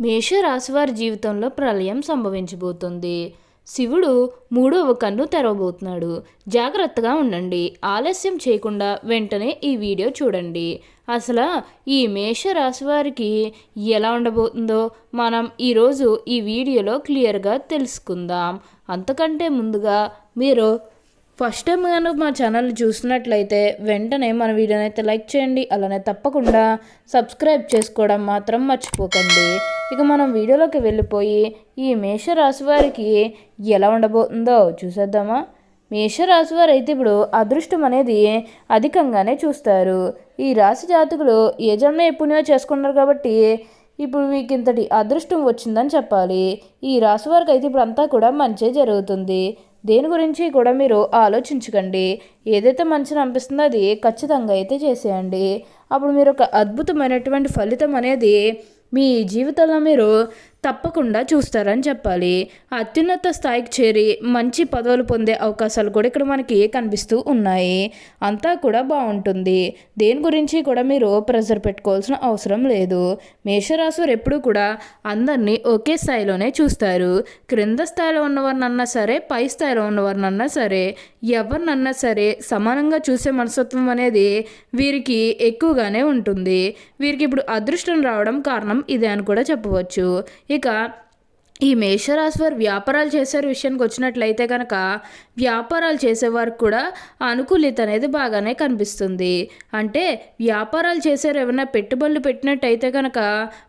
మేషరాశివారి జీవితంలో ప్రళయం సంభవించబోతుంది. శివుడు మూడవ కన్ను తెరవబోతున్నాడు. జాగ్రత్తగా ఉండండి. ఆలస్యం చేయకుండా వెంటనే ఈ వీడియో చూడండి. అసలు ఈ మేషరాశి వారికి ఎలా ఉండబోతుందో మనం ఈరోజు ఈ వీడియోలో క్లియర్గా తెలుసుకుందాం. అంతకంటే ముందుగా మీరు ఫస్ట్ టైం కనుక మా ఛానల్ చూసినట్లయితే వెంటనే మన వీడియోని అయితే లైక్ చేయండి అలానే తప్పకుండా సబ్స్క్రైబ్ చేసుకోవడం మాత్రం మర్చిపోకండి. ఇక మనం వీడియోలోకి వెళ్ళిపోయి ఈ మేషరాశి వారికి ఎలా ఉండబోతుందో చూసేద్దామా? మేషరాశి వారు అయితే ఇప్పుడు అదృష్టం అనేది అధికంగానే చూస్తారు. ఈ రాశి జాతకులు ఏ జన్మ పుణ్యం చేసుకున్నారు కాబట్టి ఇప్పుడు మీకు ఇంతటి అదృష్టం వచ్చిందని చెప్పాలి. ఈ రాశి వారికి అయితే ఇప్పుడు అంతా కూడా మంచి జరుగుతుంది. దేని గురించి కూడా మీరు ఆలోచించకండి. ఏదైతే మంచిని అనిపిస్తుందో అది ఖచ్చితంగా అయితే చేసేయండి. అప్పుడు మీరు ఒక అద్భుతమైనటువంటి ఫలితం అనేది మీ జీవితంలో మీరు తప్పకుండా చూస్తారని చెప్పాలి. అత్యున్నత స్థాయికి చేరి మంచి పదవులు పొందే అవకాశాలు కూడా ఇక్కడ మనకి కనిపిస్తూ ఉన్నాయి. అంతా కూడా బాగుంటుంది. దేని గురించి కూడా మీరు ప్రెజర్ పెట్టుకోవాల్సిన అవసరం లేదు. మేషరాశి ఎప్పుడూ కూడా అందరినీ ఒకే స్థాయిలోనే చూస్తారు. క్రింద స్థాయిలో ఉన్నవారినన్నా సరే పై స్థాయిలో ఉన్నవారినన్నా సరే ఎవరినన్నా సరే సమానంగా చూసే మనస్తత్వం అనేది వీరికి ఎక్కువగానే ఉంటుంది. వీరికి ఇప్పుడు అదృష్టం రావడం కారణం ఇదే అని కూడా చెప్పవచ్చు. ఇక ఈ మేషరాశి వారు వ్యాపారాలు చేసే విషయానికి వచ్చినట్లయితే కనుక వ్యాపారాలు చేసేవారికి కూడా అనుకూలిత అనేది బాగానే కనిపిస్తుంది. అంటే వ్యాపారాలు చేసేవారు ఏమైనా పెట్టుబడులు పెట్టినట్టయితే కనుక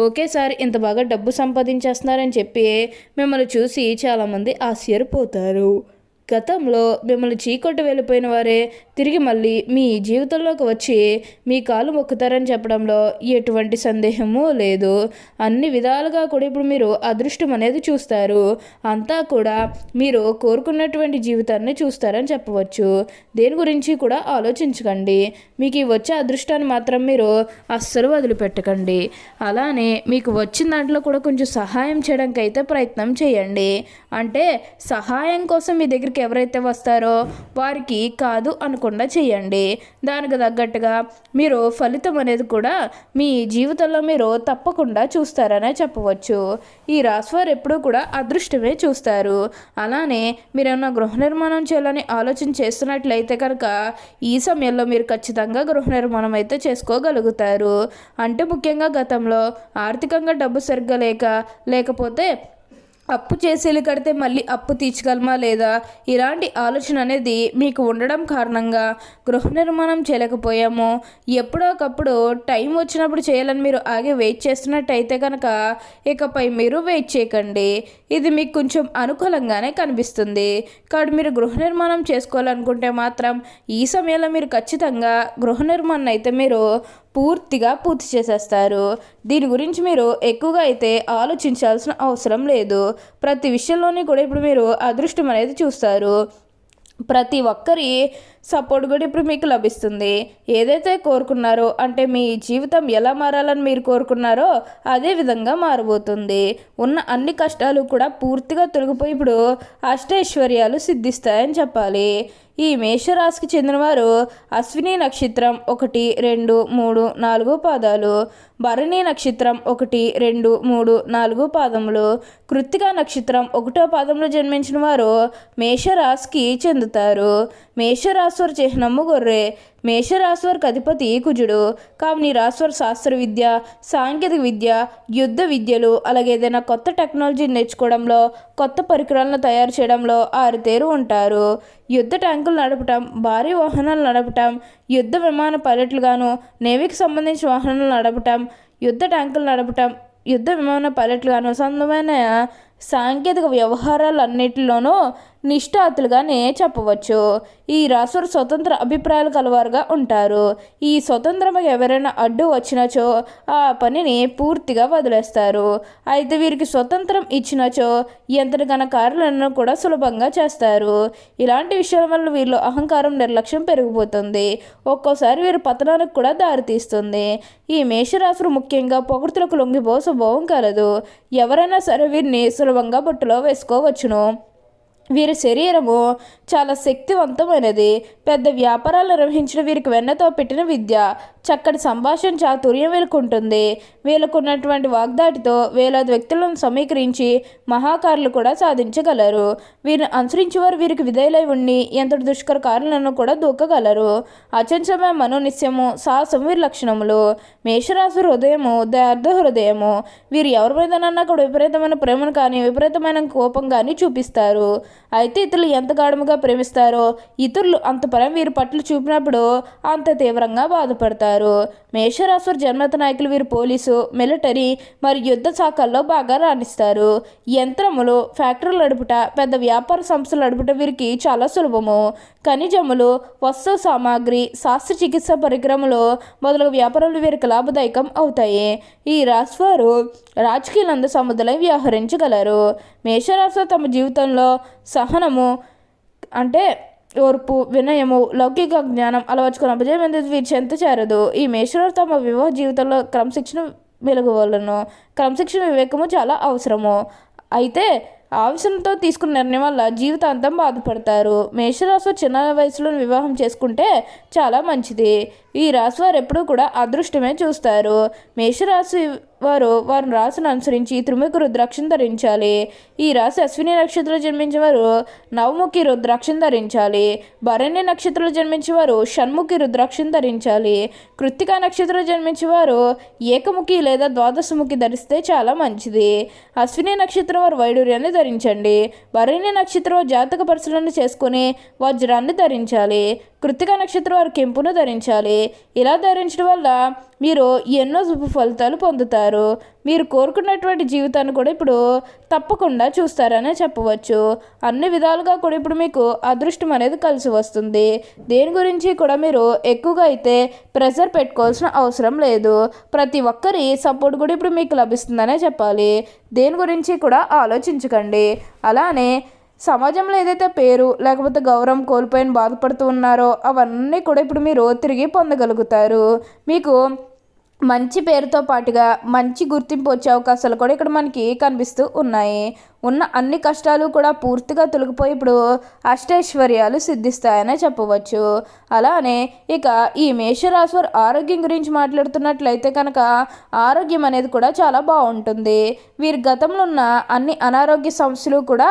ఒకేసారి ఇంత బాగా డబ్బు సంపాదించేస్తున్నారని చెప్పి మిమ్మల్ని చూసి చాలామంది ఆశ్చర్యపోతారు. గతంలో మిమ్మల్ని చీకొట్టి వెళ్ళిపోయిన వారే తిరిగి మళ్ళీ మీ జీవితంలోకి వచ్చి మీ కాలు మొక్కుతారని చెప్పడంలో ఎటువంటి సందేహము లేదు. అన్ని విధాలుగా కూడా ఇప్పుడు మీరు అదృష్టం అనేది చూస్తారు. అంతా కూడా మీరు కోరుకున్నటువంటి జీవితాన్ని చూస్తారని చెప్పవచ్చు. దేని గురించి కూడా ఆలోచించకండి. మీకు ఈ వచ్చే అదృష్టాన్ని మాత్రం మీరు అస్సలు వదిలిపెట్టకండి. అలానే మీకు వచ్చిన దాంట్లో కూడా కొంచెం సహాయం చేయడానికి అయితే ప్రయత్నం చేయండి. అంటే సహాయం కోసం మీ దగ్గరికి ఎవరైతే వస్తారో వారికి కాదు అనకుండా చేయండి. దానికి తగ్గట్టుగా మీరు ఫలితం అనేది కూడా మీ జీవితంలో మీరు తప్పకుండా చూస్తారనే చెప్పవచ్చు. ఈ రాశివారు ఎప్పుడూ కూడా అదృష్టమే చూస్తారు. అలానే మీరేమన్నా గృహ నిర్మాణం చేయాలని ఆలోచన చేస్తున్నట్లయితే కనుక ఈ సమయంలో మీరు ఖచ్చితంగా గృహ నిర్మాణం అయితే చేసుకోగలుగుతారు. అంటే ముఖ్యంగా గతంలో ఆర్థికంగా డబ్బు సరిగ్గా లేక లేకపోతే అప్పు చేసేలు కడితే మళ్ళీ అప్పు తీర్చగలమా లేదా? ఇలాంటి ఆలోచన అనేది మీకు ఉండడం కారణంగా గృహ నిర్మాణం చేయలేకపోయాము. ఎప్పుడోకప్పుడు టైం వచ్చినప్పుడు చేయాలని మీరు ఆగి వెయిట్ చేస్తున్నట్టయితే కనుక ఇకపై మీరు వెయిట్ చేయకండి. ఇది మీకు కొంచెం అనుకూలంగానే కనిపిస్తుంది. కాబట్టి మీరు గృహ నిర్మాణం చేసుకోవాలనుకుంటే మాత్రం ఈ సమయంలో మీరు ఖచ్చితంగా గృహ నిర్మాణం అయితే మీరు పూర్తిగా పూర్తి చేసేస్తారు. దీని గురించి మీరు ఎక్కువగా అయితే ఆలోచించాల్సిన అవసరం లేదు. ప్రతి విషయంలోని కూడా ఇప్పుడు మీరు అదృష్టం అనేది చూస్తారు. ప్రతి ఒక్కరి సపోర్ట్ కూడా ఇప్పుడు మీకు లభిస్తుంది. ఏదైతే కోరుకున్నారో అంటే మీ జీవితం ఎలా మారాలని మీరు కోరుకున్నారో అదే విధంగా మారబోతుంది. ఉన్న అన్ని కష్టాలు కూడా పూర్తిగా తొలగిపోయి ఇప్పుడు అష్టైశ్వర్యాలు సిద్ధిస్తాయని చెప్పాలి. ఈ మేషరాశికి చెందినవారు అశ్విని నక్షత్రం ఒకటి రెండు మూడు నాలుగు పాదాలు భరణి నక్షత్రం ఒకటి రెండు మూడు నాలుగు పాదములు కృత్తిక నక్షత్రం ఒకటో పాదంలో జన్మించిన వారు మేషరాశికి చెందుతారు. మేషరాశి చిహ్నము గొర్రె. మేషరాశివారికి అధిపతి కుజుడు కావున ఈ రాశివారి శాస్త్ర విద్య సాంకేతిక విద్య యుద్ధ విద్యలు అలాగే ఏదైనా కొత్త టెక్నాలజీ నేర్చుకోవడంలో కొత్త పరికరాలను తయారు చేయడంలో ఆరుతేరు ఉంటారు. యుద్ధ ట్యాంకులు నడపటం భారీ వాహనాలు నడపటం యుద్ధ విమాన పైలట్లుగాను నేవీకి సంబంధించిన వాహనాలు నడపటం యుద్ధ ట్యాంకులు నడపటం యుద్ధ విమాన పైలట్లుగాను సంబంధమైన సాంకేతిక వ్యవహారాలన్నిటిలోనూ నిష్ఠాతులుగానే చెప్పవచ్చు. ఈ రాసులు స్వతంత్ర అభిప్రాయాలు కలవారుగా ఉంటారు. ఈ స్వతంత్రం ఎవరైనా అడ్డు వచ్చినచో ఆ పనిని పూర్తిగా వదిలేస్తారు. అయితే వీరికి స్వతంత్రం ఇచ్చినచో ఎంతటికైనా కార్యాలను కూడా సులభంగా చేస్తారు. ఇలాంటి విషయాల వల్ల వీళ్ళు అహంకారం నిర్లక్ష్యం పెరిగిపోతుంది. ఒక్కోసారి వీరు పతనానికి కూడా దారితీస్తుంది. ఈ మేషరాశులు ముఖ్యంగా పొగడ్తలకు లొంగిపో స్వభావం కలదు. ఎవరైనా సరే వీరిని సులభంగా బుట్టలో వేసుకోవచ్చును. వీరి శరీరము చాలా శక్తివంతమైనది. పెద్ద వ్యాపారాలు నిర్వహించిన వీరికి వెన్నతో పెట్టిన విద్య చక్కటి సంభాషణ చాతుర్యం వీళ్ళకుంటుంది వీళ్ళకున్నటువంటి వాగ్దాటితో వేలాది వ్యక్తులను సమీకరించి మహాకారులు కూడా సాధించగలరు. వీరిని అనుసరించి వారు వీరికి విధేయులై ఉండి ఎంతటి దుష్కర కార్యాలను కూడా దూకగలరు. అచంచమైన మనోనిశ్యము సాహసం వీరి లక్షణములు. మేషరాశి హృదయము దయార్థ హృదయము. వీరు ఎవరి మీదనన్నా కూడా విపరీతమైన ప్రేమను కానీ విపరీతమైన కోపం కానీ చూపిస్తారు. అయితే ఇతరులు ఎంత గాఢముగా ప్రేమిస్తారో ఇతరులు అంత పరం వీరి పట్ల చూపినప్పుడు అంత తీవ్రంగా బాధపడతారు. మేషరాశి జన్మత నాయకులు వీరు పోలీసు మిలిటరీ మరియు యుద్ధ శాఖల్లో బాగా రాణిస్తారు. యంత్రములు ఫ్యాక్టరీలు నడుపుట పెద్ద వ్యాపార సంస్థలు నడుపుట వీరికి చాలా సులభము. ఖనిజములు వస్తు సామాగ్రి శాస్త్ర చికిత్స పరికరములు మొదలగు వ్యాపారాలు వీరికి లాభదాయకం అవుతాయి. ఈ రాశివారు రాజకీయాలందు సముద్రలై వ్యవహరించగలరు. మేషరాశి తమ జీవితంలో సహనము అంటే ఓర్పు వినయము లౌకిక జ్ఞానం అలవర్చుకున్న విజయమంది వీరి చెంత చేరదు? ఈ మేషరాశి తమ వివాహ జీవితంలో క్రమశిక్షణ వెలుగువలను క్రమశిక్షణ వివేకము చాలా అవసరము. అయితే ఆవేశంతో తీసుకున్న నిర్ణయం వల్ల జీవితాంతం బాధపడతారు. మేషరాశి చిన్న వయసులో వివాహం చేసుకుంటే చాలా మంచిది. ఈ రాశి వారు ఎప్పుడూ కూడా అదృష్టమే చూస్తారు. మేషరాశి వారు వారి రాశిని అనుసరించి త్రిముఖి రుద్రాక్షను ధరించాలి. ఈ రాశి అశ్విని నక్షత్రంలో జన్మించిన వారు నవముఖి రుద్రాక్షను ధరించాలి. భరణ్య నక్షత్రంలో జన్మించిన వారు షణ్ముఖి రుద్రాక్షను ధరించాలి. కృత్తికా నక్షత్రంలో జన్మించిన వారు ఏకముఖి లేదా ద్వాదశముఖి ధరిస్తే చాలా మంచిది. అశ్విని నక్షత్రం వారు వైడూర్యాన్ని ధరించండి. భరణ్య నక్షత్రం జాతక పరిశీలన చేసుకుని వజ్రాన్ని ధరించాలి. కృతిక నక్షత్రం వారు కెంపును ధరించాలి. ఇలా ధరించడం వల్ల మీరు ఎన్నో శుభ ఫలితాలు పొందుతారు. మీరు కోరుకున్నటువంటి జీవితాన్ని కూడా ఇప్పుడు తప్పకుండా చూస్తారనే చెప్పవచ్చు. అన్ని విధాలుగా కూడా ఇప్పుడు మీకు అదృష్టం అనేది కలిసి వస్తుంది. దేని గురించి కూడా మీరు ఎక్కువగా అయితే ప్రెషర్ పెట్టుకోవాల్సిన అవసరం లేదు. ప్రతి ఒక్కరి సపోర్ట్ కూడా ఇప్పుడు మీకు లభిస్తుందనే చెప్పాలి. దేని గురించి కూడా ఆలోచించకండి. అలానే సమాజంలో ఏదైతే పేరు లేకపోతే గౌరవం కోల్పోయిన బాధపడుతూ ఉన్నారో అవన్నీ కూడా ఇప్పుడు మీరు తిరిగి పొందగలుగుతారు. మీకు మంచి పేరుతో పాటుగా మంచి గుర్తింపు వచ్చే అవకాశాలు కూడా ఇక్కడ మనకి కనిపిస్తూ ఉన్నాయి. ఉన్న అన్ని కష్టాలు కూడా పూర్తిగా తొలగిపోయి ఇప్పుడు అష్టైశ్వర్యాలు సిద్ధిస్తాయనే చెప్పవచ్చు. అలానే ఇక ఈ మేషరాశి వారి ఆరోగ్యం గురించి మాట్లాడుతున్నట్లయితే కనుక ఆరోగ్యం అనేది కూడా చాలా బాగుంటుంది. వీరి గతంలో ఉన్న అన్ని అనారోగ్య సమస్యలు కూడా